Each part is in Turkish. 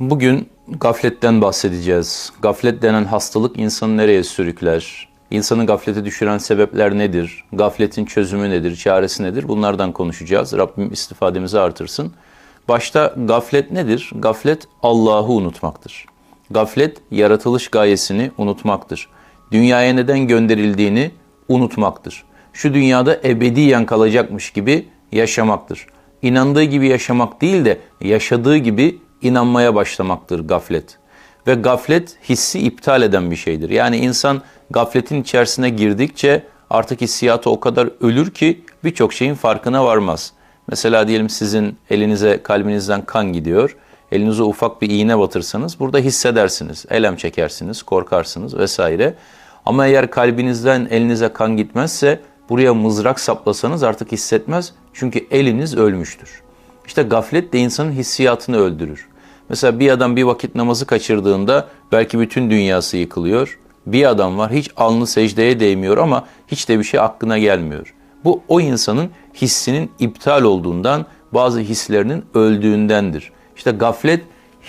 Bugün gafletten bahsedeceğiz. Gaflet denen hastalık insanı nereye sürükler? İnsanı gaflete düşüren sebepler nedir? Gafletin çözümü nedir? Çaresi nedir? Bunlardan konuşacağız. Rabbim istifademizi artırsın. Başta gaflet nedir? Gaflet Allah'ı unutmaktır. Gaflet yaratılış gayesini unutmaktır. Dünyaya neden gönderildiğini unutmaktır. Şu dünyada ebediyen kalacakmış gibi yaşamaktır. İnandığı gibi yaşamak değil de yaşadığı gibi inanmaya başlamaktır gaflet. Ve gaflet hissi iptal eden bir şeydir. Yani insan gafletin içerisine girdikçe artık hissiyatı o kadar ölür ki birçok şeyin farkına varmaz. Mesela diyelim sizin elinize kalbinizden kan gidiyor. Elinize ufak bir iğne batırsanız burada hissedersiniz. Elem çekersiniz, korkarsınız vesaire. Ama eğer kalbinizden elinize kan gitmezse buraya mızrak saplasanız artık hissetmez. Çünkü eliniz ölmüştür. İşte gaflet de insanın hissiyatını öldürür. Mesela bir adam bir vakit namazı kaçırdığında belki bütün dünyası yıkılıyor. Bir adam var hiç alnı secdeye değmiyor ama hiç de bir şey aklına gelmiyor. Bu o insanın hissinin iptal olduğundan, bazı hislerinin öldüğündendir. İşte gaflet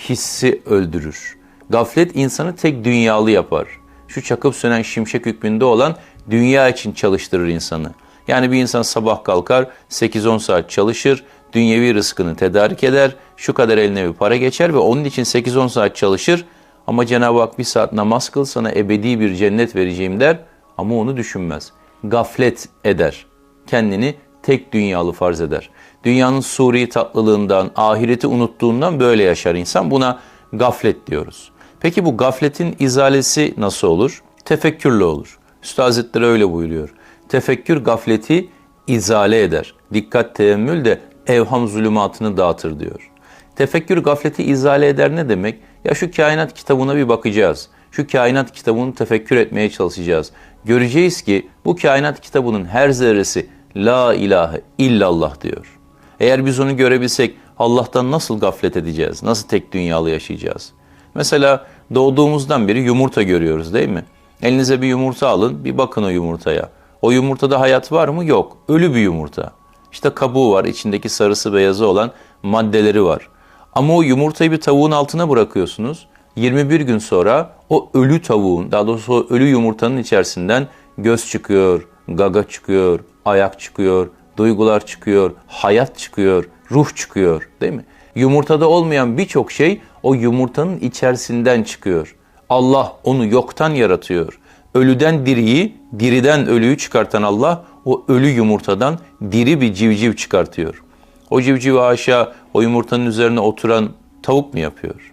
hissi öldürür. Gaflet insanı tek dünyalı yapar. Şu çakıp sönen şimşek hükmünde olan dünya için çalıştırır insanı. Yani bir insan sabah kalkar, 8-10 saat çalışır, dünyevi rızkını tedarik eder, şu kadar eline bir para geçer ve onun için 8-10 saat çalışır ama Cenab-ı Hak bir saat namaz kıl sana ebedi bir cennet vereceğim der ama onu düşünmez. Gaflet eder. Kendini tek dünyalı farz eder. Dünyanın suri tatlılığından, ahireti unuttuğundan böyle yaşar insan. Buna gaflet diyoruz. Peki bu gafletin izalesi nasıl olur? Tefekkürle olur. Üstad Hazretleri öyle buyuruyor. Tefekkür gafleti izale eder. Dikkat teemmül de evham zulümatını dağıtır diyor. Tefekkür gafleti izale eder ne demek? Ya şu kainat kitabına bir bakacağız. Şu kainat kitabını tefekkür etmeye çalışacağız. Göreceğiz ki bu kainat kitabının her zerresi La ilahe illallah diyor. Eğer biz onu görebilsek Allah'tan nasıl gaflet edeceğiz? Nasıl tek dünyalı yaşayacağız? Mesela doğduğumuzdan beri yumurta görüyoruz değil mi? Elinize bir yumurta alın, bir bakın o yumurtaya. O yumurtada hayat var mı? Yok. Ölü bir yumurta. İşte kabuğu var, içindeki sarısı beyazı olan maddeleri var. Ama o yumurtayı bir tavuğun altına bırakıyorsunuz. 21 gün sonra o ölü tavuğun, daha doğrusu o ölü yumurtanın içerisinden göz çıkıyor, gaga çıkıyor, ayak çıkıyor, duygular çıkıyor, hayat çıkıyor, ruh çıkıyor değil mi? Yumurtada olmayan birçok şey o yumurtanın içerisinden çıkıyor. Allah onu yoktan yaratıyor. Ölüden diriyi, diriden ölüyü çıkartan Allah o ölü yumurtadan diri bir civciv çıkartıyor. O civcivi aşağı o yumurtanın üzerine oturan tavuk mu yapıyor?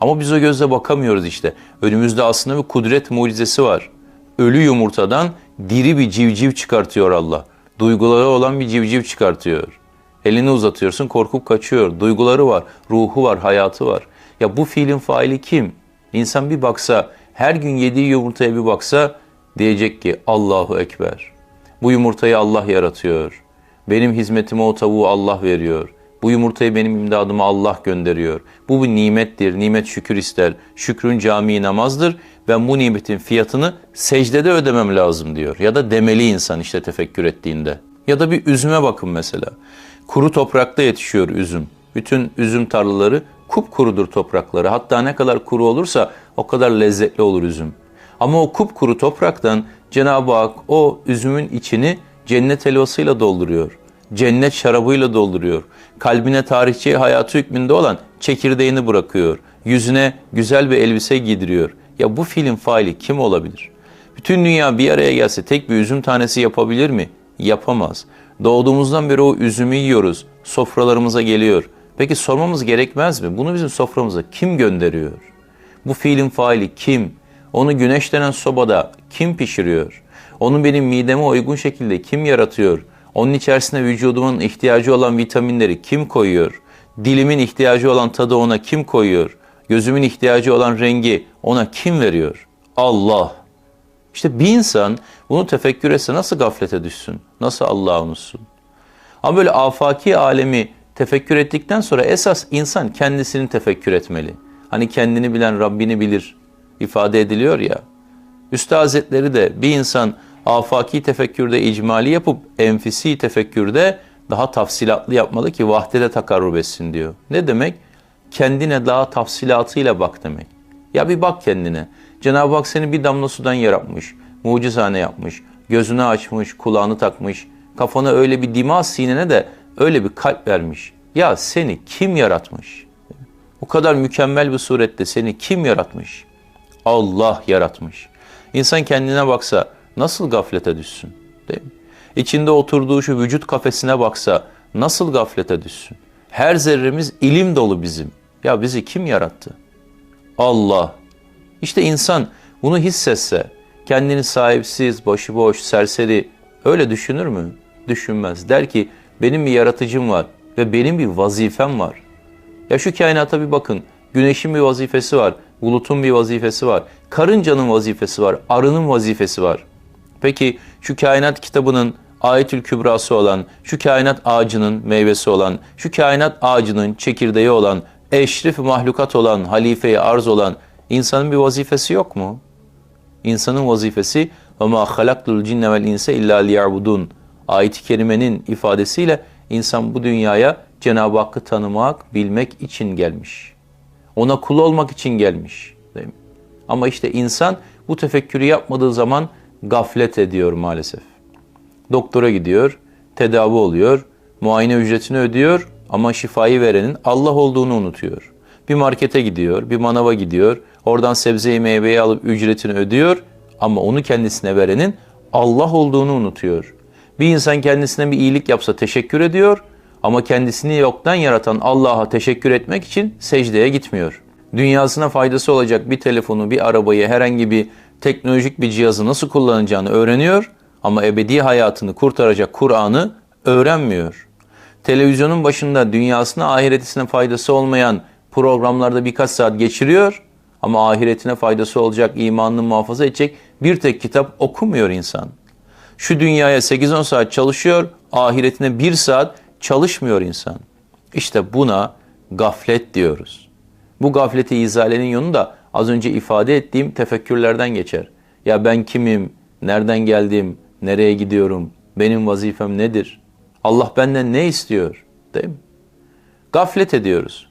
Ama biz o gözle bakamıyoruz işte. Önümüzde aslında bir kudret mucizesi var. Ölü yumurtadan diri bir civciv çıkartıyor Allah. Duyguları olan bir civciv çıkartıyor. Elini uzatıyorsun korkup kaçıyor. Duyguları var, ruhu var, hayatı var. Ya bu fiilin faili kim? İnsan bir baksa, her gün yediği yumurtaya bir baksa diyecek ki Allahu Ekber. Bu yumurtayı Allah yaratıyor. Benim hizmetime o tavuğu Allah veriyor. Bu yumurtayı benim imdadıma Allah gönderiyor. Bu bir nimettir. Nimet şükür ister. Şükrün cami namazdır. Ben bu nimetin fiyatını secdede ödemem lazım diyor. Ya da demeli insan işte tefekkür ettiğinde. Ya da bir üzüme bakın mesela. Kuru toprakta yetişiyor üzüm. Bütün üzüm tarlaları kupkurudur toprakları. Hatta ne kadar kuru olursa o kadar lezzetli olur üzüm. Ama o kupkuru topraktan Cenab-ı Hak o üzümün içini cennet helvasıyla dolduruyor. Cennet şarabıyla dolduruyor. Kalbine tarihçi hayatı hükmünde olan çekirdeğini bırakıyor. Yüzüne güzel bir elbise giydiriyor. Ya bu filin faili kim olabilir? Bütün dünya bir araya gelse tek bir üzüm tanesi yapabilir mi? Yapamaz. Doğduğumuzdan beri o üzümü yiyoruz. Sofralarımıza geliyor. Peki sormamız gerekmez mi? Bunu bizim soframıza kim gönderiyor? Bu fiilin faili kim? Onu güneş denen sobada kim pişiriyor? Onu benim mideme uygun şekilde kim yaratıyor? Onun içerisine vücudumun ihtiyacı olan vitaminleri kim koyuyor? Dilimin ihtiyacı olan tadı ona kim koyuyor? Gözümün ihtiyacı olan rengi ona kim veriyor? Allah. İşte bir insan bunu tefekkür etse nasıl gaflete düşsün? Nasıl Allah'ı unutsun? Ama böyle afaki alemi tefekkür ettikten sonra esas insan kendisini tefekkür etmeli. Hani kendini bilen Rabbini bilir ifade ediliyor ya. Üstad Hazretleri de bir insan afaki tefekkürde icmali yapıp enfisi tefekkürde daha tafsilatlı yapmalı ki vahdede takarrub etsin diyor. Ne demek? kendine daha tafsilatıyla bak demek. Ya bir bak kendine. Cenab-ı Hak seni bir damla sudan yaratmış, mucizane yapmış, gözünü açmış, kulağını takmış, kafana öyle bir dima sinene de öyle bir kalp vermiş. Ya seni kim yaratmış? Bu kadar mükemmel bir surette seni kim yaratmış? Allah yaratmış. İnsan kendine baksa nasıl gaflete düşsün? Değil mi? İçinde oturduğu şu vücut kafesine baksa nasıl gaflete düşsün? Her zerremiz ilim dolu bizim. Ya bizi kim yarattı? Allah. İşte insan bunu hissetse, kendini sahipsiz, başıboş, serseri öyle düşünür mü? Düşünmez. Der ki benim bir yaratıcım var ve benim bir vazifem var. Ya şu kainata bir bakın. Güneşin bir vazifesi var, bulutun bir vazifesi var, karıncanın vazifesi var, arının vazifesi var. Peki şu kainat kitabının ayetül kübrası olan, şu kainat ağacının meyvesi olan, şu kainat ağacının çekirdeği olan, eşrif mahlukat olan, halifeye arz olan insanın bir vazifesi yok mu? İnsanın vazifesi ve ma halaktul cinne vel inse illa liya'budun. Ayet-i kerimenin ifadesiyle insan bu dünyaya Cenab-ı Hakk'ı tanımak, bilmek için gelmiş. Ona kul olmak için gelmiş. Değil mi? Ama işte insan bu tefekkürü yapmadığı zaman gaflet ediyor maalesef. Doktora gidiyor, tedavi oluyor, muayene ücretini ödüyor ama şifayı verenin Allah olduğunu unutuyor. Bir markete gidiyor, bir manava gidiyor, oradan sebzeyi meyveyi alıp ücretini ödüyor ama onu kendisine verenin Allah olduğunu unutuyor. Bir insan kendisine bir iyilik yapsa teşekkür ediyor ama kendisini yoktan yaratan Allah'a teşekkür etmek için secdeye gitmiyor. Dünyasına faydası olacak bir telefonu, bir arabayı, herhangi bir teknolojik bir cihazı nasıl kullanacağını öğreniyor ama ebedi hayatını kurtaracak Kur'an'ı öğrenmiyor. Televizyonun başında dünyasına ahiretisine faydası olmayan programlarda birkaç saat geçiriyor ama ahiretine faydası olacak, imanını muhafaza edecek bir tek kitap okumuyor insan. Şu dünyaya 8-10 saat çalışıyor, ahiretine bir saat çalışmıyor insan. İşte buna gaflet diyoruz. Bu gafleti izalenin yolu da az önce ifade ettiğim tefekkürlerden geçer. Ya ben kimim, nereden geldim, nereye gidiyorum, benim vazifem nedir? Allah benden ne istiyor? Değil mi? Gaflet ediyoruz.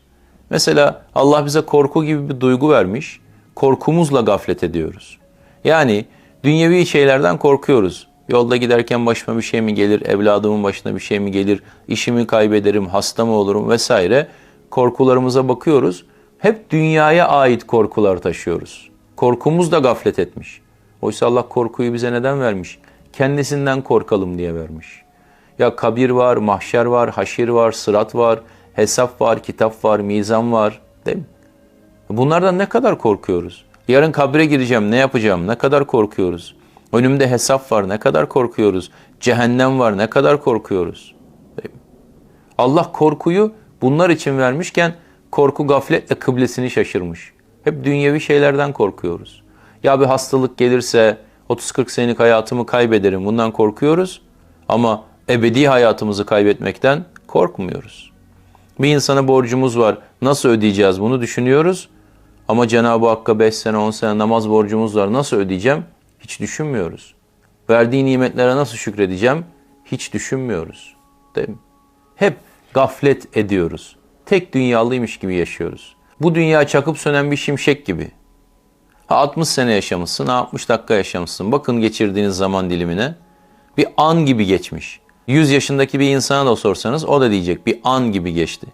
Mesela Allah bize korku gibi bir duygu vermiş. Korkumuzla gaflet ediyoruz. Yani dünyevi şeylerden korkuyoruz. Yolda giderken başıma bir şey mi gelir, evladımın başına bir şey mi gelir, işimi kaybederim, hasta mı olurum vesaire. Korkularımıza bakıyoruz. Hep dünyaya ait korkular taşıyoruz. Korkumuz da gaflet etmiş. Oysa Allah korkuyu bize neden vermiş? Kendisinden korkalım diye vermiş. Ya kabir var, mahşer var, haşir var, sırat var, hesap var, kitap var, mizan var. Değil mi? Bunlardan ne kadar korkuyoruz? Yarın kabre gireceğim, ne yapacağım? Ne kadar korkuyoruz? Önümde hesap var, ne kadar korkuyoruz? Cehennem var, ne kadar korkuyoruz? Allah korkuyu bunlar için vermişken korku gafletle kıblesini şaşırmış. Hep dünyevi şeylerden korkuyoruz. Ya bir hastalık gelirse 30-40 senelik hayatımı kaybederim bundan korkuyoruz. Ama ebedi hayatımızı kaybetmekten korkmuyoruz. Bir insana borcumuz var. Nasıl ödeyeceğiz bunu düşünüyoruz. Ama Cenab-ı Hakk'a 5 sene 10 sene namaz borcumuz var. Nasıl ödeyeceğim? Hiç düşünmüyoruz. Verdiği nimetlere nasıl şükredeceğim? Hiç düşünmüyoruz. Değil mi? Hep gaflet ediyoruz. Tek dünyalıymış gibi yaşıyoruz. Bu dünya çakıp sönen bir şimşek gibi. Ha 60 sene yaşamışsın, ha 60 dakika yaşamışsın. Bakın geçirdiğiniz zaman dilimine. Bir an gibi geçmiş. 100 yaşındaki bir insana da sorsanız o da diyecek bir an gibi geçti.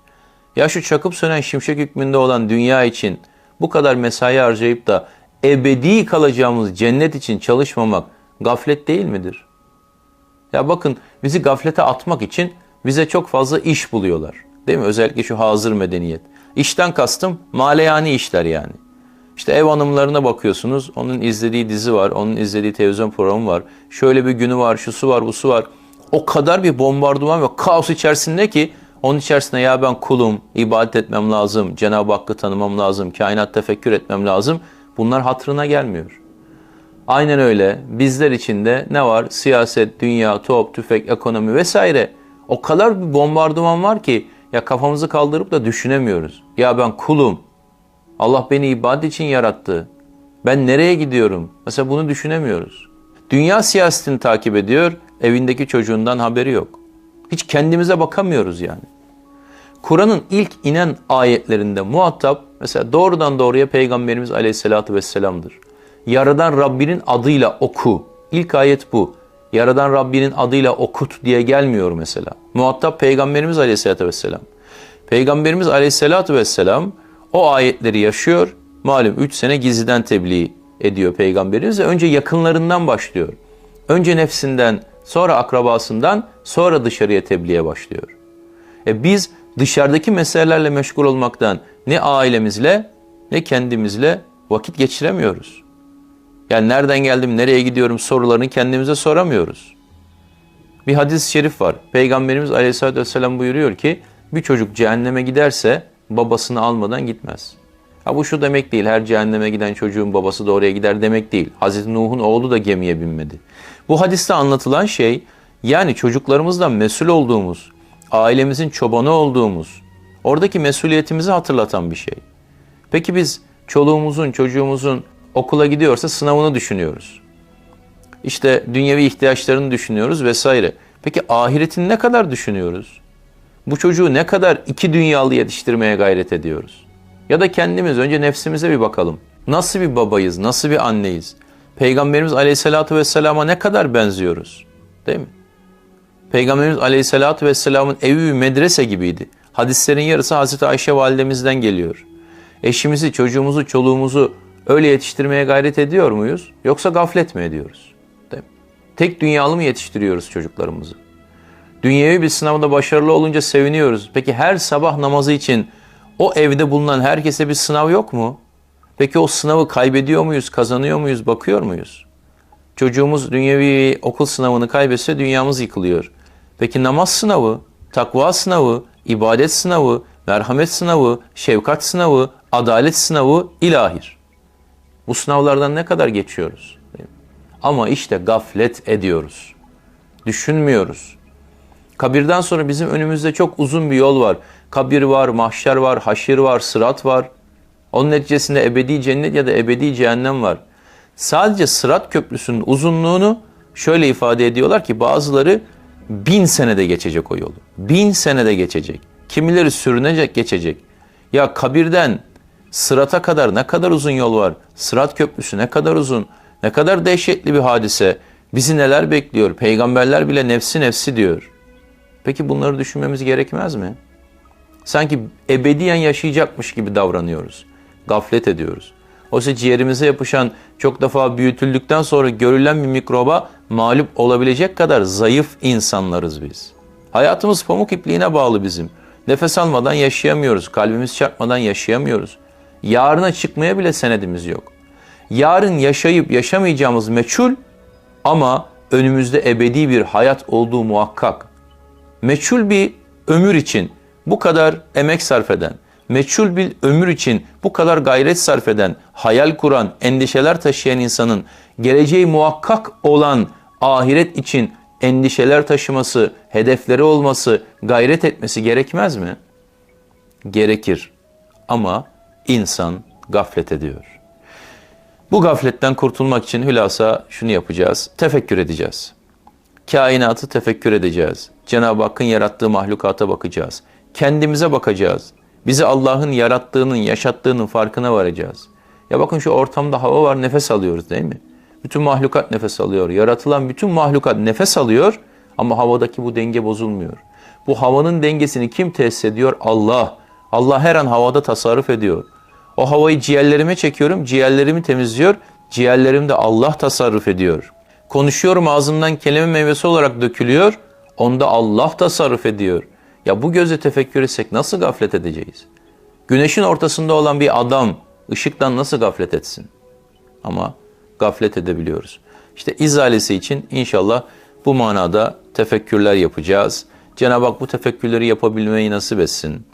Ya şu çakıp sönen şimşek hükmünde olan dünya için bu kadar mesai harcayıp da ebedi kalacağımız cennet için çalışmamak gaflet değil midir? Ya bakın bizi gaflete atmak için bize çok fazla iş buluyorlar. Değil mi? Özellikle şu hazır medeniyet. İşten kastım maleyani işler yani. İşte ev hanımlarına bakıyorsunuz. Onun izlediği dizi var, onun izlediği televizyon programı var. Şöyle bir günü var, şu su var, bu su var. O kadar bir bombardıman ve kaos içerisinde ki onun içerisinde ya ben kulum, ibadet etmem lazım, Cenab-ı Hakk'ı tanımam lazım, kainat tefekkür etmem lazım. Bunlar hatırına gelmiyor. Aynen öyle. Bizler için de ne var? Siyaset, dünya, top, tüfek, ekonomi vesaire. O kadar bir bombardıman var ki ya kafamızı kaldırıp da düşünemiyoruz. Ya ben kulum. Allah beni ibadet için yarattı. Ben nereye gidiyorum? Mesela bunu düşünemiyoruz. Dünya siyasetini takip ediyor, evindeki çocuğundan haberi yok. Hiç kendimize bakamıyoruz yani. Kur'an'ın ilk inen ayetlerinde muhatap mesela doğrudan doğruya Peygamberimiz Aleyhisselatü Vesselam'dır. Yaradan Rabbinin adıyla oku. İlk ayet bu. Yaradan Rabbinin adıyla okut diye gelmiyor mesela. Muhatap Peygamberimiz Aleyhisselatü Vesselam. Peygamberimiz Aleyhisselatü Vesselam o ayetleri yaşıyor. Malum 3 sene gizliden tebliğ ediyor Peygamberimiz önce yakınlarından başlıyor. Önce nefsinden, sonra akrabasından, sonra dışarıya tebliğe başlıyor. E biz dışarıdaki meselelerle meşgul olmaktan ne ailemizle ne kendimizle vakit geçiremiyoruz. Yani nereden geldim, nereye gidiyorum sorularını kendimize soramıyoruz. Bir hadis-i şerif var. Peygamberimiz Aleyhisselatü Vesselam buyuruyor ki bir çocuk cehenneme giderse babasını almadan gitmez. Ha bu şu demek değil. Her cehenneme giden çocuğun babası da oraya gider demek değil. Hazreti Nuh'un oğlu da gemiye binmedi. Bu hadiste anlatılan şey yani çocuklarımızdan mesul olduğumuz, ailemizin çobanı olduğumuz, oradaki mesuliyetimizi hatırlatan bir şey. Peki biz çoluğumuzun, çocuğumuzun okula gidiyorsa sınavını düşünüyoruz. İşte dünyevi ihtiyaçlarını düşünüyoruz vesaire. Peki ahiretini ne kadar düşünüyoruz? Bu çocuğu ne kadar iki dünyalı yetiştirmeye gayret ediyoruz? Ya da kendimiz önce nefsimize bir bakalım. Nasıl bir babayız, nasıl bir anneyiz? Peygamberimiz Aleyhisselatü Vesselam'a ne kadar benziyoruz? Değil mi? Peygamberimiz Aleyhisselatü Vesselam'ın evi medrese gibiydi. Hadislerin yarısı Hazreti Ayşe validemizden geliyor. Eşimizi, çocuğumuzu, çoluğumuzu öyle yetiştirmeye gayret ediyor muyuz? Yoksa gaflet mi ediyoruz? Tek dünyalı mı yetiştiriyoruz çocuklarımızı? Dünyevi bir sınavda başarılı olunca seviniyoruz. Peki her sabah namazı için o evde bulunan herkese bir sınav yok mu? Peki o sınavı kaybediyor muyuz, kazanıyor muyuz, bakıyor muyuz? Çocuğumuz dünyevi okul sınavını kaybetse dünyamız yıkılıyor. Peki namaz sınavı, takva sınavı, ibadet sınavı, merhamet sınavı, şefkat sınavı, adalet sınavı ilahir. Bu sınavlardan ne kadar geçiyoruz? Ama işte gaflet ediyoruz. Düşünmüyoruz. Kabirden sonra bizim önümüzde çok uzun bir yol var. Kabir var, mahşer var, haşir var, sırat var. Onun neticesinde ebedi cennet ya da ebedi cehennem var. Sadece sırat köprüsünün uzunluğunu şöyle ifade ediyorlar ki bazıları bin senede geçecek o yolu. Bin senede geçecek. Kimileri sürünecek geçecek. Ya kabirden sırata kadar ne kadar uzun yol var? Sırat köprüsü ne kadar uzun? Ne kadar dehşetli bir hadise. Bizi neler bekliyor? Peygamberler bile nefsi nefsi diyor. Peki bunları düşünmemiz gerekmez mi? Sanki ebediyen yaşayacakmış gibi davranıyoruz. Gaflet ediyoruz. Oysa ciğerimize yapışan çok defa büyütüldükten sonra görülen bir mikroba mağlup olabilecek kadar zayıf insanlarız biz. Hayatımız pamuk ipliğine bağlı bizim. Nefes almadan yaşayamıyoruz. Kalbimiz çarpmadan yaşayamıyoruz. Yarına çıkmaya bile senedimiz yok. Yarın yaşayıp yaşamayacağımız meçhul ama önümüzde ebedi bir hayat olduğu muhakkak. Meçhul bir ömür için bu kadar emek sarf eden, meçhul bir ömür için bu kadar gayret sarf eden, hayal kuran, endişeler taşıyan insanın geleceği muhakkak olan ahiret için endişeler taşıması, hedefleri olması, gayret etmesi gerekmez mi? Gerekir. Ama insan gaflet ediyor. Bu gafletten kurtulmak için hülasa şunu yapacağız. Tefekkür edeceğiz. Kainatı tefekkür edeceğiz. Cenab-ı Hakk'ın yarattığı mahlukata bakacağız. Kendimize bakacağız. Bizi Allah'ın yarattığının, yaşattığının farkına varacağız. Ya bakın şu ortamda hava var, nefes alıyoruz değil mi? Bütün mahlukat nefes alıyor. Yaratılan bütün mahlukat nefes alıyor ama havadaki bu denge bozulmuyor. Bu havanın dengesini kim tesis ediyor? Allah. Allah her an havada tasarruf ediyor. O havayı ciğerlerime çekiyorum, ciğerlerimi temizliyor. Ciğerlerimde Allah tasarruf ediyor. Konuşuyorum ağzımdan kelime meyvesi olarak dökülüyor. Onda Allah tasarruf ediyor. Ya bu gözle tefekkür etsek nasıl gaflet edeceğiz? Güneşin ortasında olan bir adam ışıktan nasıl gaflet etsin? Ama gaflet edebiliyoruz. İşte izalesi için inşallah bu manada tefekkürler yapacağız. Cenab-ı Hak bu tefekkürleri yapabilmeyi nasip etsin.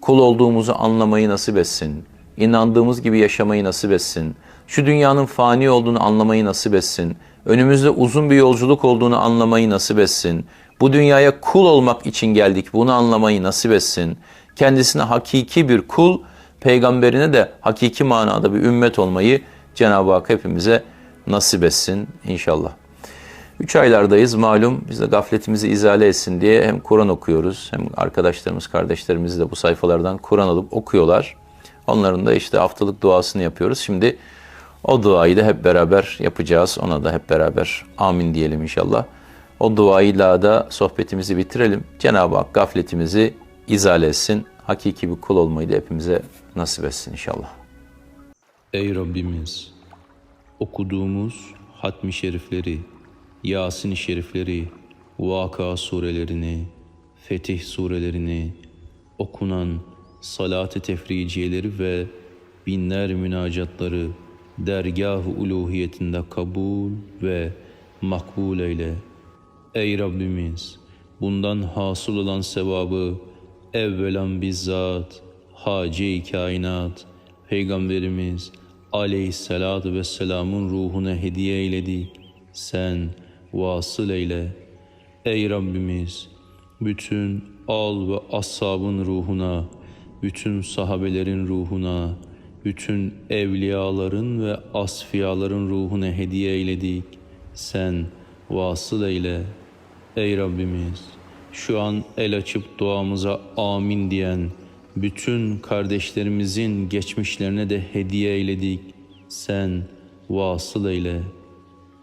Kul olduğumuzu anlamayı nasip etsin. İnandığımız gibi yaşamayı nasip etsin. Şu dünyanın fani olduğunu anlamayı nasip etsin. Önümüzde uzun bir yolculuk olduğunu anlamayı nasip etsin. Bu dünyaya kul olmak için geldik. Bunu anlamayı nasip etsin. Kendisine hakiki bir kul, peygamberine de hakiki manada bir ümmet olmayı Cenab-ı Hak hepimize nasip etsin inşallah. Üç aylardayız malum biz de gafletimizi izale etsin diye hem Kur'an okuyoruz hem arkadaşlarımız kardeşlerimiz de bu sayfalardan Kur'an alıp okuyorlar. Onların da işte haftalık duasını yapıyoruz. Şimdi o duayı da hep beraber yapacağız. Ona da hep beraber amin diyelim inşallah. O duayla da sohbetimizi bitirelim. Cenab-ı Hak gafletimizi izale etsin. Hakiki bir kul olmayı da hepimize nasip etsin inşallah. Ey Rabbimiz! Okuduğumuz hatmi şerifleri, Yasin-i şerifleri, Vaka surelerini, Fetih surelerini, okunan salat-ı tefriciyeleri ve binler münacatları dergah-ı uluhiyetinde kabul ve makbul eyle. Ey Rabbimiz! Bundan hasıl olan sevabı evvelan bizzat, hace-i kainat, Peygamberimiz aleyhissalatu vesselamın ruhuna hediye eyledik. Sen vasıl eyle. Ey Rabbimiz! Bütün al ve ashabın ruhuna, bütün sahabelerin ruhuna, bütün evliyaların ve asfiyaların ruhuna hediye eyledik. Sen vasıl eyle. Ey Rabbimiz! Şu an el açıp duamıza amin diyen bütün kardeşlerimizin geçmişlerine de hediye eyledik. Sen vasıl eyle.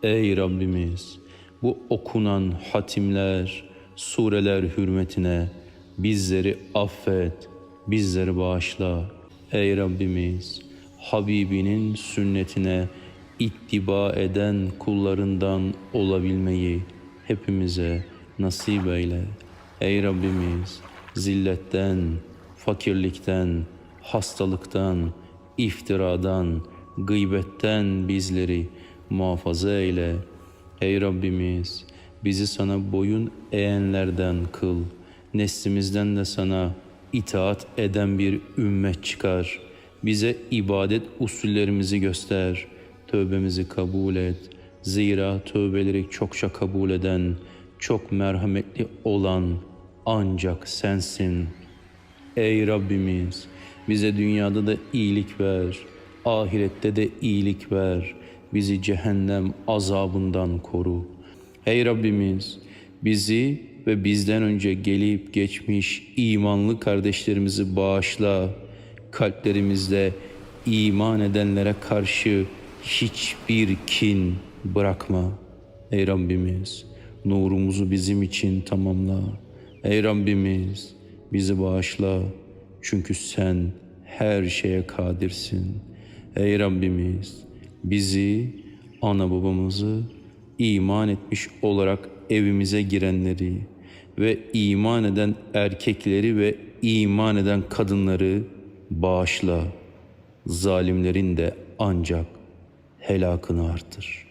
Ey Rabbimiz! Bu okunan hatimler, sureler hürmetine bizleri affet, bizleri bağışla. Ey Rabbimiz! Habibinin sünnetine ittiba eden kullarından olabilmeyi hepimize nasip eyle. Ey Rabbimiz! Zilletten, fakirlikten, hastalıktan, iftiradan, gıybetten bizleri muhafaza eyle. Ey Rabbimiz bizi sana boyun eğenlerden kıl. Neslimizden de sana itaat eden bir ümmet çıkar. Bize ibadet usullerimizi göster. Tövbemizi kabul et. Zira tövbeleri çokça kabul eden, çok merhametli olan ancak sensin. Ey Rabbimiz bize dünyada da iyilik ver, ahirette de iyilik ver. Bizi cehennem azabından koru. Ey Rabbimiz bizi ve bizden önce gelip geçmiş imanlı kardeşlerimizi bağışla. Kalplerimizde iman edenlere karşı hiçbir kin bırakma. Ey Rabbimiz nurumuzu bizim için tamamla. Ey Rabbimiz bizi bağışla. Çünkü sen her şeye kadirsin. Ey Rabbimiz bizi, ana babamızı iman etmiş olarak evimize girenleri ve iman eden erkekleri ve iman eden kadınları bağışla. Zalimlerin de ancak helakını artır.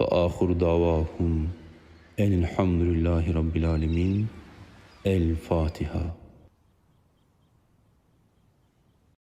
Ve ahur davahum enilhamdülillahi rabbil alemin. El Fatiha.